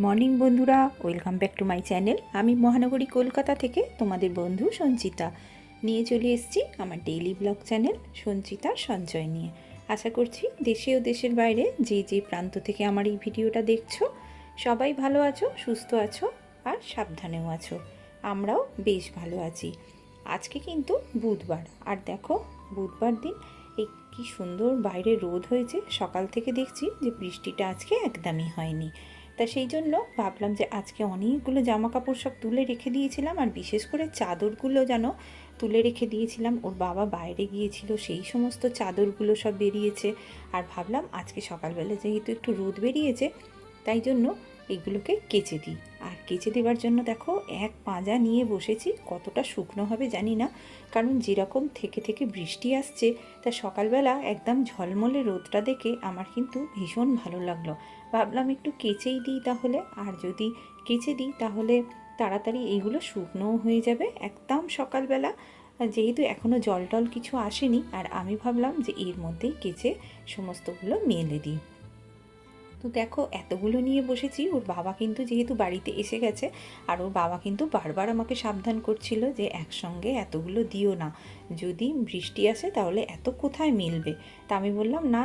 Morning বন্ধুরা, welcome back to my channel. আমি মহানগরী কলকাতা থেকে তোমাদের বন্ধু সঞ্চিতা। নিয়ে চলে এসেছি আমার ডেইলি ব্লগ চ্যানেল সঞ্চিতা সঞ্চয় নিয়ে। আশা করছি দেশে ও দেশের বাইরে যে যে প্রান্ত থেকে আমার এই ভিডিওটা দেখছ, সবাই ভালো আছো, সুস্থ আছো আর সাবধানেও আছো। আমরাও বেশ ভালো আছি। আজকে কিন্তু বুধবার। আর দেখো, বুধবার দিন এই কি সুন্দর বাইরে রোদ হয়েছে। সকাল থেকে দেখছি যে বৃষ্টিটা আজকে একদমই হয়নি। তা সেই জন্য ভাবলাম যে আজকে অনেকগুলো জামা কাপড় সব তুলে রেখে দিয়েছিলাম, আর বিশেষ করে চাদরগুলো যেন তুলে রেখে দিয়েছিলাম। ওর বাবা বাইরে গিয়েছিল, সেই সমস্ত চাদরগুলো সব বেরিয়েছে। আর ভাবলাম আজকে সকালবেলা যেহেতু একটু রোদ বেরিয়েছে, তাই জন্য এগুলোকে কেচে দিই। আর কেচে দেওয়ার জন্য দেখো এক পাঁজা নিয়ে বসেছি, কতটা শুকনো হবে জানি না। কারণ যেরকম থেকে থেকে বৃষ্টি আসছে, তা সকালবেলা একদম ঝলমলে রোদটা দেখে আমার কিন্তু ভীষণ ভালো লাগল। ভাবলাম একটু কেচেই দিই তাহলে, আর যদি কেচে দিই তাহলে তাড়াতাড়ি এইগুলো শুকনোও হয়ে যাবে একদম সকালবেলা। যেহেতু এখনও জল টল কিছু আসেনি, আর আমি ভাবলাম যে এর মধ্যেই কেচে সমস্তগুলো মেলে দিই। তো দেখো, এতগুলো নিয়ে বসেছি, ওর বাবা কিন্তু যেহেতু বাড়িতে এসে গেছে, আর ওর বাবা কিন্তু বারবার আমাকে সাবধান করছিল যে একসঙ্গে এতগুলো দিও না। যদি বৃষ্টি আসে তাহলে এত কোথায় মিলবে? তা আমি বললাম, না,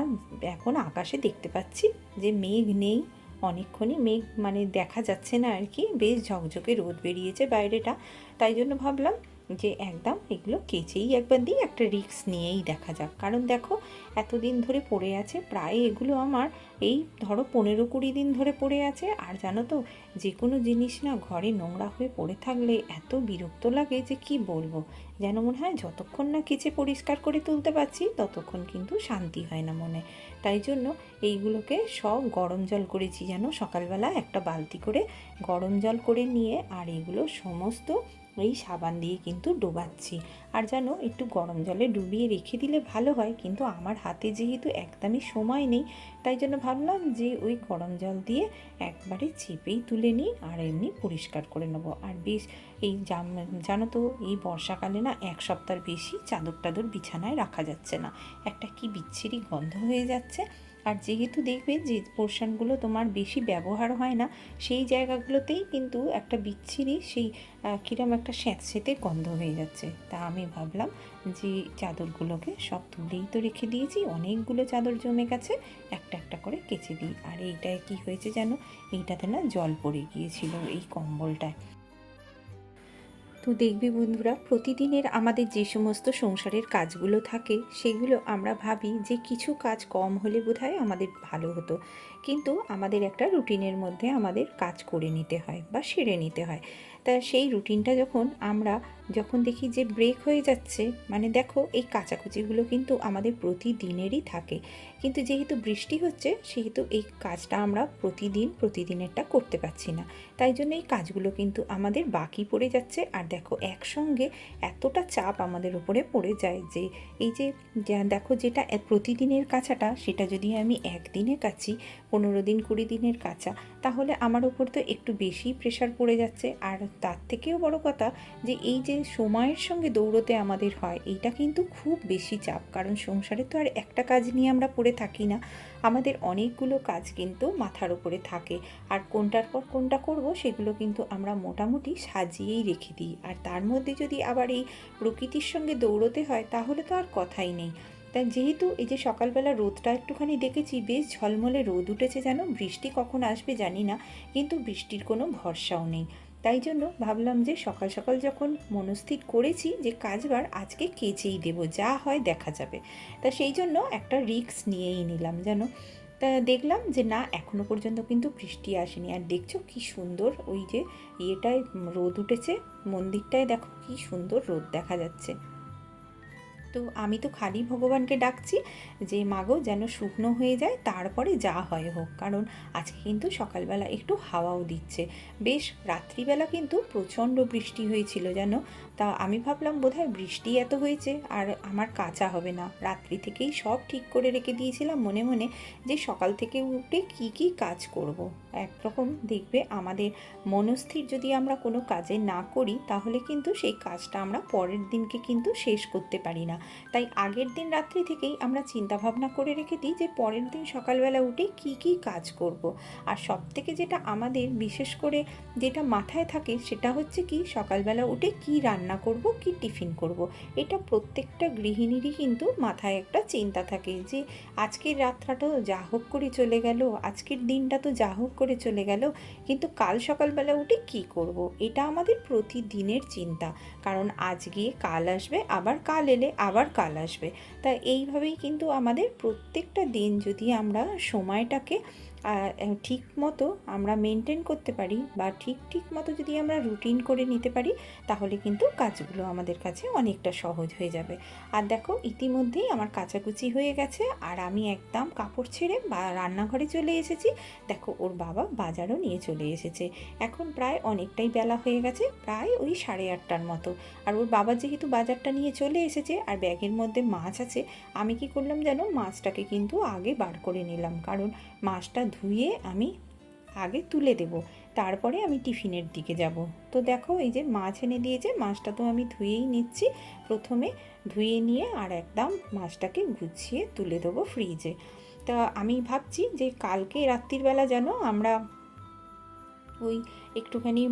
এখন আকাশে দেখতে পাচ্ছি যে মেঘ নেই, অনেকক্ষণই মেঘ মানে দেখা যাচ্ছে না আর কি। বেশ ঝকঝকে রোদ বেরিয়েছে বাইরেটা। তাই জন্য ভাবলাম যে একদম এগুলো কেচেই একবার দিই, একটা রিক্স নিয়েই দেখা যাক। কারণ দেখো, এতদিন ধরে পড়ে আছে, প্রায় এগুলো আমার এই ধরো পনেরো কুড়ি দিন ধরে পড়ে আছে। আর জানো তো, যে কোনো জিনিস না ঘরে নোংরা হয়ে পড়ে থাকলে এত বিরক্ত লাগে যে কি বলব? যেন মনে হয় যতক্ষণ না কেচে পরিষ্কার করে তুলতে পারছি, ততক্ষণ কিন্তু শান্তি হয় না মনে। তাই জন্য এইগুলোকে সব গরম জল করেছি যেন সকালবেলা একটা বালতি করে গরম জল করে নিয়ে আর এগুলো সমস্ত এই সাবান দিয়ে কিন্তু ডোবাচ্ছি। আর যেন একটু গরম জলে ডুবিয়ে রেখে দিলে ভালো হয়, কিন্তু আমার হাতে যেহেতু একদমই সময় নেই, তাই জন্য ভাবলাম যে ওই গরম জল দিয়ে একবারে চেপেই তুলে নিই আর এমনি পরিষ্কার করে নেব। আর বেশ, এই জানো তো, এই বর্ষাকালে না এক সপ্তাহ বেশি চাদর টাদর বিছানায় রাখা যাচ্ছে না। একটা কি বিচ্ছিরি গন্ধ হয়ে যাচ্ছে। আর যেহেতু দেখবে যে পোর্শনগুলো তোমার বেশি ব্যবহার হয় না, সেই জায়গাগুলোতেই কিন্তু একটা বিচ্ছিরি সেই কীরম একটা স্যাঁতসেঁতে গন্ধ হয়ে যাচ্ছে। তা আমি ভাবলাম যে চাদরগুলোকে সব তুলেই তো রেখে দিয়েছি, অনেকগুলো চাদর জমে গেছে, একটা একটা করে কেচে দিই। আর এইটায় কি হয়েছে যেন এইটাতে না জল পড়ে গিয়েছিল এই কম্বলটায়। তো দেখবি বন্ধুরা, প্রতিদিনের আমাদের যে সমস্ত সংসারের কাজগুলো থাকে, সেগুলো আমরা ভাবি যে কিছু কাজ কম হলে বোধহয় আমাদের ভালো হতো। কিন্তু আমাদের একটা রুটিনের মধ্যে আমাদের কাজ করে নিতে হয় বা সেরে নিতে হয়। তা সেই রুটিনটা যখন আমরা যখন দেখি যে ব্রেক হয়ে যাচ্ছে মানে দেখো এই কাচাকুচিগুলো কিন্তু আমাদের প্রতিদিনেরই থাকে। কিন্তু যেহেতু বৃষ্টি হচ্ছে, সেহেতু এই কাজটা আমরা প্রতিদিন, প্রতিদিনেরটা করতে পারছি না। তাই জন্য এই কাজগুলো কিন্তু আমাদের বাকি পড়ে যাচ্ছে। আর দেখো একসঙ্গে এতটা চাপ আমাদের উপরে পড়ে যায় যে এই যে দেখো যেটা প্রতিদিনের কাঁচাটা, সেটা যদি আমি একদিনে কাছি পনেরো দিন কুড়ি দিনের কাঁচা, তাহলে আমার উপর তো একটু বেশি প্রেশার পড়ে যাচ্ছে। আর তার থেকেও বড় কথা যে এই যে সময়ের সঙ্গে দৌড়তে আমাদের হয়, এইটা কিন্তু খুব বেশি চাপ। কারণ সংসারে তো আর একটা কাজ নিয়ে আমরা পড়ে থাকি না। আমাদের অনেকগুলো কাজ কিন্তু মাথার উপরে থাকে। আর কোনটার পর কোনটা করব, সেগুলো কিন্তু আমরা মোটামুটি সাজিয়েই রেখে দিই। আর তার মধ্যে যদি আবার এই প্রকৃতির সঙ্গে দৌড়তে হয়, তাহলে তো আর কথাই নেই। তাই যেহেতু এই যে সকালবেলা রোদটা একটুখানি দেখেছি, বেশ ঝলমলে রোদ উঠেছে যেন, বৃষ্টি কখন আসবে জানি না, কিন্তু বৃষ্টির কোনো ভরসাও নেই। তাই জন্য ভাবলাম যে সকাল সকাল যখন মনস্থির করেছি যে কাজবার, আজকে কেচেই দেব, যা হয় দেখা যাবে। তা সেই জন্য একটা রিক্স নিয়েই নিলাম, যেন। তা দেখলাম যে না এখনও পর্যন্ত কিন্তু বৃষ্টি আসেনি। আর দেখছ কি সুন্দর ওই যে ইয়েটায় রোদ উঠেছে, মন্দিরটায় দেখো কি সুন্দর রোদ দেখা যাচ্ছে। তো আমি তো খালি ভগবানকে ডাকছি যে, মাগো, যেন শুকনো হয়ে যায়, তারপরে যা হয় হোক। কারণ আজকে কিন্তু সকালবেলা একটু হাওয়াও দিচ্ছে। বেশ, রাত্রিবেলা কিন্তু প্রচণ্ড বৃষ্টি হয়েছিল যেন তা আমি ভাবলাম, বোধহয় বৃষ্টি এত হয়েছে, আর আমার কাঁচা হবে না। রাত্রি থেকেই সব ঠিক করে রেখে দিয়েছিলাম মনে মনে যে, সকাল থেকে উঠে কি কি কাজ করব। একরকম দেখবে আমাদের মনস্থির যদি আমরা কোনো কাজে না করি, তাহলে কিন্তু সেই কাজটা আমরা পরের দিনকে কিন্তু শেষ করতে পারি না তাই আগের দিন রাত্রি থেকেই আমরা চিন্তা ভাবনা করে রেখে দিই যে পরের দিন সকালবেলা উঠে কি কি কাজ করব। আর সব থেকে যেটা আমাদের বিশেষ করে যেটা মাথায় থাকে সেটা হচ্ছে কি, সকালবেলা উঠে কি রান্না করব, কি টিফিন করব। এটা প্রত্যেকটা গৃহিণীরই কিন্তু মাথায় একটা চিন্তা থাকে যে, আজকের রাত্রাটা যা হোক করে চলে গেল, আজকের দিনটা তো যা হোক করে চলে গেল। কিন্তু কাল সকালবেলা উঠে কি করব। এটা আমাদের প্রতিদিনের চিন্তা। কারণ আজ গিয়ে কাল আসবে, আবার কাল এলে আবার কাল আসবে। তা এইভাবেই কিন্তু আমাদের প্রত্যেকটা দিন যদি আমরা সময়টাকে ঠিক মতো আমরা মেনটেন করতে পারি বা ঠিক ঠিক মতো যদি আমরা রুটিন করে নিতে পারি, তাহলে কিন্তু কাজগুলো আমাদের কাছে অনেকটা সহজ হয়ে যাবে। আর দেখো, ইতিমধ্যেই আমার কাচাকুচি হয়ে গেছে, আর আমি একদম কাপড় ছেড়ে বা রান্নাঘরে চলে এসেছি। দেখো, ওর বাবা বাজারও নিয়ে চলে এসেছে। এখন প্রায় অনেকটাই বেলা হয়ে গেছে, প্রায় ওই সাড়ে আটটার মতো। আর ওর বাবা যেহেতু বাজারটা নিয়ে চলে এসেছে, আর ব্যাগের মধ্যে মাছ আছে, আমি কি করলাম যেন মাছটাকে কিন্তু আগে বার করে নিলাম। কারণ মাছটা ধুয়ে আমি আগে তুলে দেব। তারপরে আমি টিফিনের দিকে যাব। তো দেখো, এই যে মাছ এনে দিয়েছে, মাছটা তো আমি ধুয়েই নিচ্ছি। প্রথমে ধুয়ে নিয়ে আর একদম মাছটাকে গুছিয়ে তুলে দেবো ফ্রিজে তা আমি ভাবছি যে কালকে রাত্রিবেলা যেন আমরা ওই একটুখানি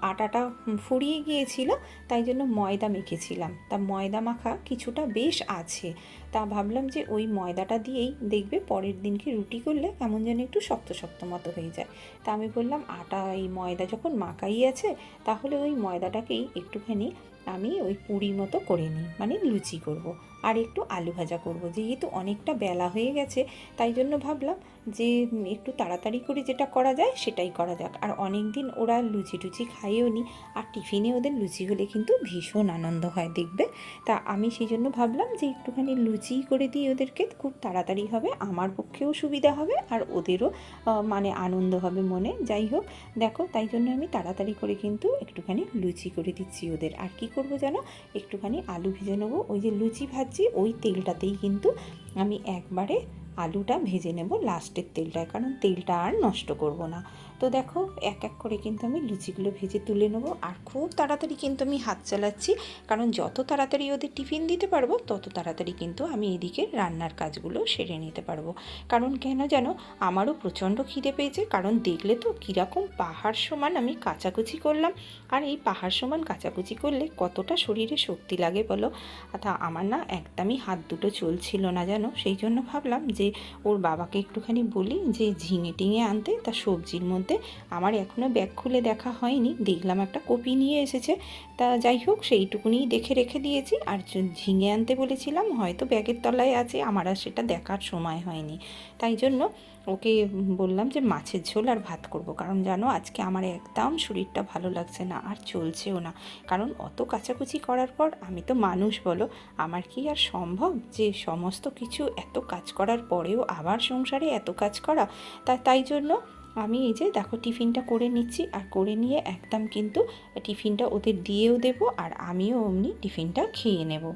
আটাটা ফুরিয়ে গিয়েছিল, তাই জন্য ময়দা মেখেছিলাম। তা ময়দা মাখা কিছুটা বেশ আছে। তা ভাবলাম যে ওই ময়দাটা দিয়েই দেখবে পরের দিনকে রুটি করলে কেমন যেন একটু শক্ত শক্ত মতো হয়ে যায়। তা আমি বললাম, আটা, এই ময়দা যখন মাখাই আছে, তাহলে ওই ময়দাটাকেই একটুখানি আমি ওই পুরি মতো করে নিই মানে লুচি করব। আর একটু আলু ভাজা করব। যেহেতু অনেকটা বেলা হয়ে গেছে, তাই জন্য ভাবলাম যে একটু তাড়াতাড়ি করে যেটা করা যায় সেটাই করা যাক। আর অনেক দিন ওরা লুচি টুচি খাইও নি, আর টিফিনে ওদের লুচি হলে কিন্তু ভীষণ আনন্দ হয়, দেখবে? তা আমি সেই জন্য ভাবলাম যে, একটুখানি লুচি করে দিই ওদেরকে, খুব তাড়াতাড়ি হবে, আমার পক্ষেও সুবিধা হবে, আর ওদেরও মানে আনন্দ হবে মনে। যাই হোক, দেখো, তাই জন্য আমি তাড়াতাড়ি করে কিন্তু একটুখানি লুচি করে দিচ্ছি ওদের। আর কি করব যেন একটুখানি আলু ভেজে নেব, ওই যে লুচি ভাজছি ওই তেলটাতেই কিন্তু আমি একবারে আলুটা ভেজে নেব, লাস্টের তেলটায়, কারণ তেলটা আর নষ্ট করব না। তো দেখো, এক এক করে কিন্তু আমি লুচিগুলো ভেজে তুলে নেব। আর খুব তাড়াতাড়ি কিন্তু আমি হাত চালাচ্ছি, কারণ যত তাড়াতাড়ি ওদের টিফিন দিতে পারব, তত তাড়াতাড়ি কিন্তু আমি এদিকে রান্নার কাজগুলো সেরে নিতে পারব। কারণ কেন যেন আমারও প্রচণ্ড খিদে পেয়েছে, কারণ দেখলে তো কীরকম পাহাড় সমান আমি কাচাকুচি করলাম। আর এই পাহাড় সমান কাচাকুচি করলে কতটা শরীরে শক্তি লাগে বলো? তা আমার না একদমই হাত দুটো চলছিল না যেন সেই জন্য ভাবলাম যে ওর বাবাকে একটুখানি বলি যে ঝিঙে টিঙে আনতে, তা সবজির মধ্যে বলতে আমার এখনও ব্যাগ খুলে দেখা হয়নি। দেখলাম একটা কপি নিয়ে এসেছে। তা যাই হোক, সেইটুকুনি দেখে রেখে দিয়েছি। আর ঝিঙে আনতে বলেছিলাম, হয়তো ব্যাগের তলায় আছে, আমার আর সেটা দেখার সময় হয়নি। তাই জন্য ওকে বললাম যে মাছের ঝোল আর ভাত করব। কারণ জানো, আজকে আমার একদম শরীরটা ভালো লাগছে না, আর চলছেও না। কারণ অত কাচাকুচি করার পর আমি তো মানুষ বলো, আমার কি আর সম্ভব যে সমস্ত কিছু এত কাজ করার পরেও আবার সংসারে এত কাজ করা? তা, তাই জন্য আমি এই যে দেখো টিফিনটা করে নিচ্ছি আর করে নিয়ে একদম কিন্তু টিফিনটা ওদের দিয়েও দেবো আর আমিও অমনি টিফিনটা খেয়ে নেব।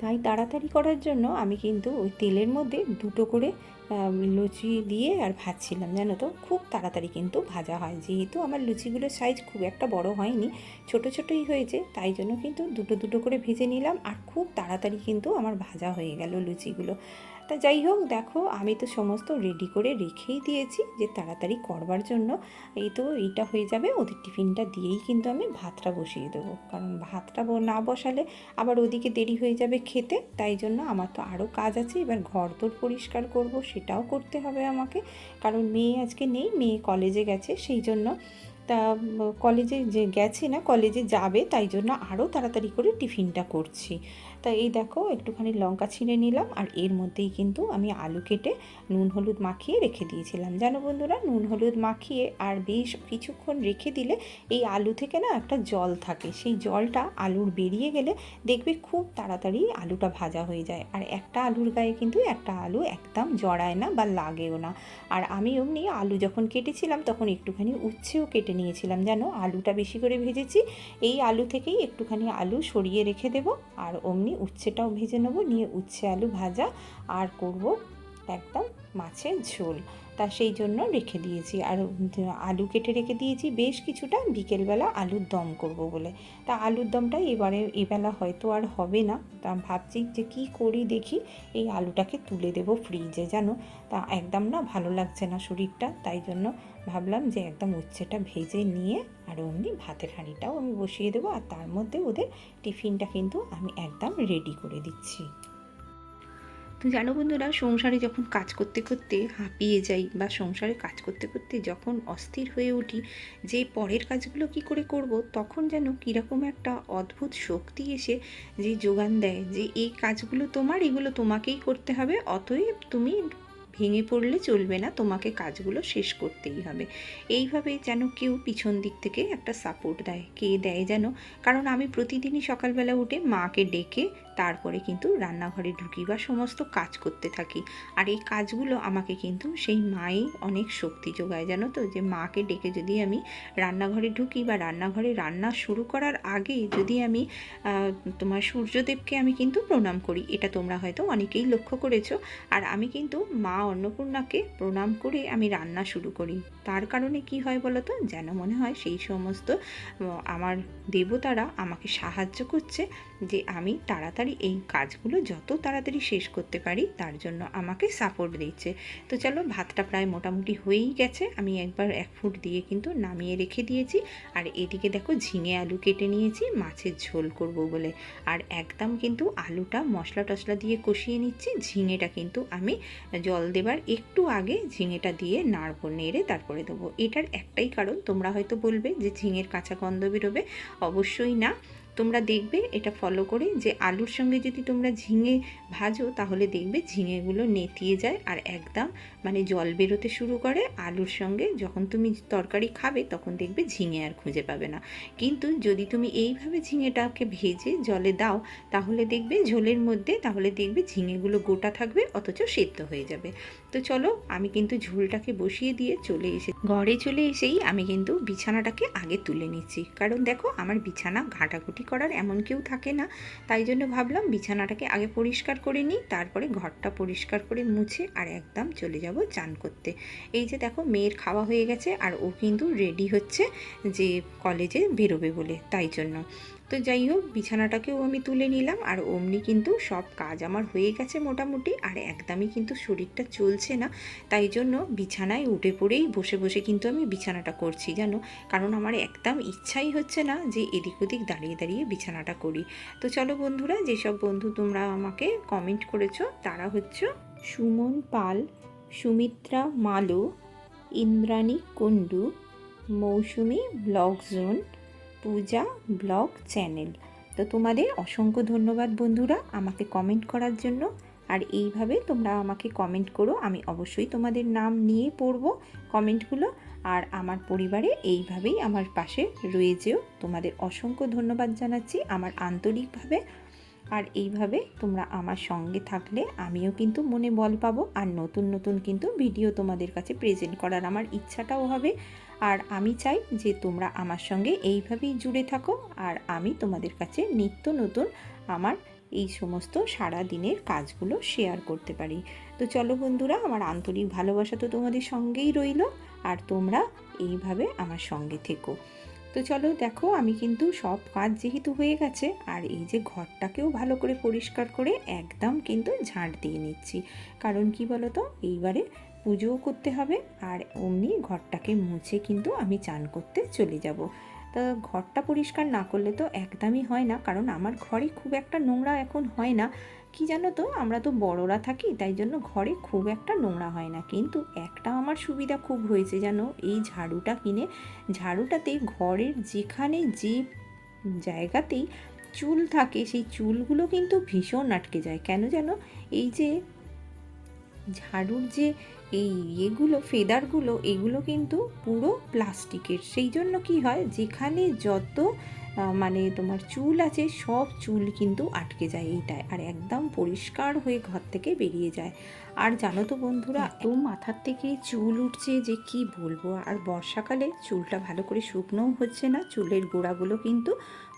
তাই তাড়াতাড়ি করার জন্য আমি কিন্তু ওই তেলের মধ্যে দুটো করে লুচি দিয়ে আর ভাজছিলাম, জানো তো? খুব তাড়াতাড়ি কিন্তু ভাজা হয়। যেহেতু আমার লুচিগুলোর সাইজ খুব একটা বড় হয়নি, ছোট ছোটোই হয়েছে, তাই জন্য কিন্তু দুটো দুটো করে ভেজে নিলাম আর খুব তাড়াতাড়ি কিন্তু আমার ভাজা হয়ে গেল লুচিগুলো। তা যাই হোক, দেখো, আমি তো সমস্ত রেডি করে রেখেই দিয়েছি যে তাড়াতাড়ি করবার জন্য। এই তো এইটা হয়ে যাবে, ওদের টিফিনটা দিয়েই কিন্তু আমি ভাতটা বসিয়ে দেবো। কারণ ভাতটা না বসালে আবার ওদিকে দেরি হয়ে যাবে খেতে, তাই জন্য আমার তো আরও কাজ আছে। এবার ঘর তোর পরিষ্কার করব, সেটাও করতে হবে আমাকে। কারণ মেয়ে আজকে নেই, মেয়ে কলেজে গেছে, সেই জন্য তা কলেজে যে গেছে না, কলেজে যাবে, তাই জন্য আরও তাড়াতাড়ি করে টিফিনটা করছি। তা এই দেখো, একটুখানি লঙ্কা ছিঁড়ে নিলাম আর এর মধ্যেই কিন্তু আমি আলু কেটে নুন হলুদ মাখিয়ে রেখে দিয়েছিলাম। জানো বন্ধুরা, নুন হলুদ মাখিয়ে আর বেশ কিছুক্ষণ রেখে দিলে এই আলু থেকে না একটা জল থাকে। সেই জলটা আলুর বেরিয়ে গেলে দেখবে খুব তাড়াতাড়ি আলুটা ভাজা হয়ে যায়। আর একটা আলুর গায়ে কিন্তু একটা আলু একদম জড়ায় না বা লাগেও না। আর আমি অমনি আলু যখন কেটেছিলাম তখন একটুখানি উচ্ছেও কেটে নিয়েছিলাম। যেন আলুটা বেশি করে ভেজেছি, এই আলু থেকেই একটুখানি আলু সরিয়ে রেখে দেব। আর অমনি উচ্ছেটাও ভেজে নেব নিয়ে উচ্ছে আলু ভাজা আর করব একদম মাছের ঝোল। তা সেই জন্য রেখে দিয়েছি। আর আলু কেটে রেখে দিয়েছি। বেশ কিছুটা বিকেলবেলা আলুর দম করব বলে। তা আলুর দমটা এবারে, এবেলা হয়তো আর হবে না। তা ভাবছি যে কি করি দেখি। এই আলুটাকে তুলে দেব ফ্রিজে, জানো? তা একদম না ভালো লাগছে না শরীরটা। তাই জন্য ভাবলাম যে একদম উচ্ছেটা ভেজে নিয়ে আর অমনি ভাতের হাঁড়িটাও আমি বসিয়ে দেবো। আর তার মধ্যে ওদের টিফিনটা কিন্তু আমি একদম রেডি করে দিচ্ছি। তো জানো বন্ধুরা, সংসারে যখন কাজ করতে করতে হাঁপিয়ে যাই বা সংসারে কাজ করতে করতে যখন অস্থির হয়ে উঠি, যে পরের কাজগুলো কি করে করব, তখন যেন কীরকম একটা অদ্ভুত শক্তি এসে যে যোগান দেয় যে এই কাজগুলো তোমার, এগুলো তোমাকেই করতে হবে, অতএব তুমি ভেঙে পড়লে চলবে না, তোমাকে কাজগুলো শেষ করতেই হবে। এইভাবে যেন কেউ পিছন দিক থেকে একটা সাপোর্ট দেয়, কে দেয় যেন? কারণ আমি প্রতিদিনই সকালবেলা উঠে মাকে ডেকে তারপরে কিন্তু রান্নাঘরে ঢুকি বা সমস্ত কাজ করতে থাকি। আর এই কাজগুলো আমাকে কিন্তু সেই মাই অনেক শক্তি যোগায়, জানো তো? যে মাকে ডেকে যদি আমি রান্নাঘরে ঢুকি বা রান্নাঘরে রান্না শুরু করার আগে যদি আমি তোমার সূর্যদেবকে আমি কিন্তু প্রণাম করি। এটা তোমরা হয়তো অনেকেই লক্ষ্য করেছ। আর আমি কিন্তু মা অন্নপূর্ণাকে প্রণাম করে আমি রান্না শুরু করি। তার কারণে কি হয় বলো তো যেন মনে হয় সেই সমস্ত আমার দেবতারা আমাকে সাহায্য করছে যে আমি তাড়াতাড়ি এই কাজগুলো যত তাড়াতাড়ি শেষ করতে পারি, তার জন্য আমাকে সাপোর্ট দিচ্ছে। তো চলো, ভাতটা প্রায় মোটামুটি হয়েই গেছে। আমি একবার এক ফুট দিয়ে কিন্তু নামিয়ে রেখে দিয়েছি। আর এদিকে দেখো, ঝিঙে আলু কেটে নিয়েছি, মাছের ঝোল করব বলে। আর একদম কিন্তু আলুটা মশলা টশলা দিয়ে কষিয়ে নিচ্ছি। ঝিঙেটা কিন্তু আমি জল দেবার একটু আগে ঝিঙেটা দিয়ে নাড়বো, নেড়ে তারপরে দেবো। এটার একটাই কারণ, তোমরা হয়তো বলবে যে ঝিঙের কাঁচা গন্ধ বেরোবে। অবশ্যই না। তোমরা দেখবে, এটা ফলো করে যে আলুর সঙ্গে যদি তোমরা ঝিঙে ভাজো, তাহলে দেখবে ঝিঙেগুলো নেতিয়ে যায় আর একদম মানে জল বেরোতে শুরু করে আলুর সঙ্গে। যখন তুমি তরকারি খাবে, তখন দেখবে ঝিঙে আর খুঁজে পাবে না। কিন্তু যদি তুমি এইভাবে ঝিঙেটাকে ভেজে জলে দাও, তাহলে দেখবে ঝোলের মধ্যে, তাহলে দেখবে ঝিঙেগুলো গোটা থাকবে, অথচ সেদ্ধ হয়ে যাবে। তো চলো, আমি কিন্তু ঝোলটাকে বসিয়ে দিয়ে চলে এসে, ঘরে চলে এসেই আমি কিন্তু বিছানাটাকে আগে তুলে নিচ্ছি। কারণ দেখো, আমার বিছানা ঘাটাঘুটি করার এমন কেউ থাকে না। তাই জন্য ভাবলাম বিছানাটাকে আগে পরিষ্কার করে নিই, তারপরে ঘরটা পরিষ্কার করে মুছে আর একদম চলে যাব চান করতে। এই যে দেখো, মেয়ের খাওয়া হয়ে গেছে আর ও কিন্তু রেডি হচ্ছে যে কলেজে বেরোবে বলে, তাই জন্য। তো যাই হোক, বিছানাটাকেও আমি তুলে নিলাম আর অমনি কিন্তু সব কাজ আমার হয়ে গেছে মোটামুটি আর একদমই কিন্তু শরীরটা চলছে না। তাই জন্য বিছানায় উঠে পড়েই বসে বসে কিন্তু আমি বিছানাটা করছি, জানো? কারণ আমার একদম ইচ্ছাই হচ্ছে না যে এদিক ওদিক দাঁড়িয়ে দাঁড়িয়ে বিছানাটা করি। তো চলো বন্ধুরা, যেসব বন্ধু তোমরা আমাকে কমেন্ট করেছ, তারা হচ্ছে Suman Paul, Sumitra Malu, Indrani Kundu, Mousumi blog zone Puja blog channel. তো তোমাদের অসংখ্য ধন্যবাদ বন্ধুরা আমাকে কমেন্ট করার জন্য। আর এইভাবে তোমরা আমাকে কমেন্ট করো, আমি অবশ্যই তোমাদের নাম নিয়ে পড়ব কমেন্টগুলো আর আমার পরিবারে এইভাবেই আমার পাশে রয়ে যেও তোমাদের অসংখ্য ধন্যবাদ জানাচ্ছি আমার আন্তরিকভাবে। আর এইভাবে তোমরা আমার সঙ্গে থাকলে আমিও কিন্তু মনে বল পাবো। আর নতুন নতুন কিন্তু ভিডিও তোমাদের কাছে প্রেজেন্ট করার আমার ইচ্ছাটাও হবে। আর আমি চাই যে তোমরা আমার সঙ্গে এইভাবেই জুড়ে থাকো আর আমি তোমাদের কাছে নিত্য নতুন আমার এই সমস্ত সারা দিনের কাজগুলো শেয়ার করতে পারি। তো চলো বন্ধুরা, আমার আন্তরিক ভালোবাসা তো তোমাদের সঙ্গেই রইল আর তোমরা এইভাবে আমার সঙ্গে থেকো। তো চলো দেখো, আমি কিন্তু সব কাজ যেহেতু হয়ে গেছে আর এই যে ঘরটাকেও ভালো করে পরিষ্কার করে একদম কিন্তু ঝাঁট দিয়ে নিচ্ছি। কারণ কি বলো তো এইবারে পুজোও করতে হবে আর অমনি ঘরটাকে মুছে কিন্তু আমি চান করতে চলে যাব। তা ঘরটা পরিষ্কার না করলে তো একদমই হয় না, কারণ আমার ঘরে খুব একটা নোংরা এখন হয় না। কি জানো তো, আমরা তো বড়রা থাকি, তাই জন্য ঘরে খুব একটা নোংরা হয় না। কিন্তু একটা আমার সুবিধা খুব হয়েছে জানো, এই ঝাড়ুটা কিনে, ঝাড়ুটাতে ঘরের যেখানে যে জায়গাতেই চুল থাকে, সেই চুলগুলো কিন্তু ভীষণ আটকে যায়। কেন যেন এই যে ঝাড়ুর যে এই ইয়েগুলো, ফেদারগুলো, এগুলো কিন্তু পুরো প্লাস্টিকের। সেই জন্য কি হয়, যেখানে যত মানে তোমার চুল আছে সব চুল কিন্তু আটকে যায় এইটায়। আর একদম পরিষ্কার হয়ে ঘর থেকে বেরিয়ে যায়। আর জানো তো বন্ধুরা এত মাথার থেকে চুল উঠছে যে কি বলব? আর বর্ষাকালে চুলটা ভালো করে শুকনোও হচ্ছে না চুলের গোড়াগুলো কিন্তু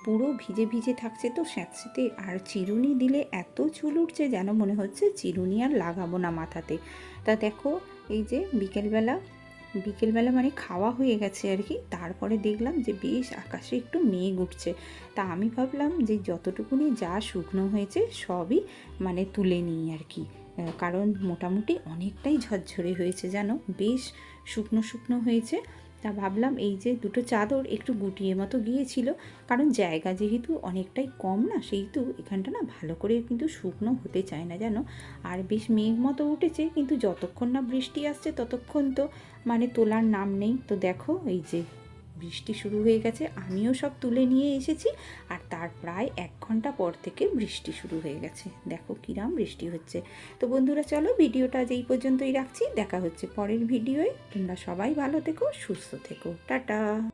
পুরো ভিজে ভিজে থাকছে তো স্যাঁতসেতে। আর চিরুনি দিলে এত চুল উঠছে যেন মনে হচ্ছে চিরুনি আর লাগাবো না মাথাতে। তা দেখো এই যে বিকেলবেলা বিকেলবেলা মানে খাওয়া হয়ে গেছে আর কি। তারপরে দেখলাম যে বেশ আকাশে একটু মেঘ উঠছে। তা আমি ভাবলাম যে যতটুকুনি যা শুকনো হয়েছে সবই মানে তুলে নিই আর কি। কারণ মোটামুটি অনেকটাই ঝরঝরে হয়েছে যেন বেশ শুকনো শুকনো হয়েছে। তা ভাবলাম এই যে দুটো চাদর একটু গুটিয়ে মতো গিয়েছিল, কারণ জায়গা যেহেতু অনেকটাই কম না, সেহেতু এখানটা না ভালো করে কিন্তু শুকনো হতে চায় না জানো। আর বেশ মেঘ মতো উঠেছে, কিন্তু যতক্ষণ না বৃষ্টি আসছে ততক্ষণ তো মানে তোলার নাম নেই। তো দেখো এই যে বৃষ্টি শুরু হয়ে গেছে, আমিও সব তুলে নিয়ে এসেছি আর তার প্রায় এক ঘণ্টা পর থেকে বৃষ্টি শুরু হয়ে গেছে। দেখো কিরাম বৃষ্টি হচ্ছে। তো বন্ধুরা, চলো ভিডিওটা আজ এই পর্যন্তই রাখছি। দেখা হচ্ছে পরের ভিডিওয়। তোমরা সবাই ভালো থেকো, সুস্থ থেকো। টাটা!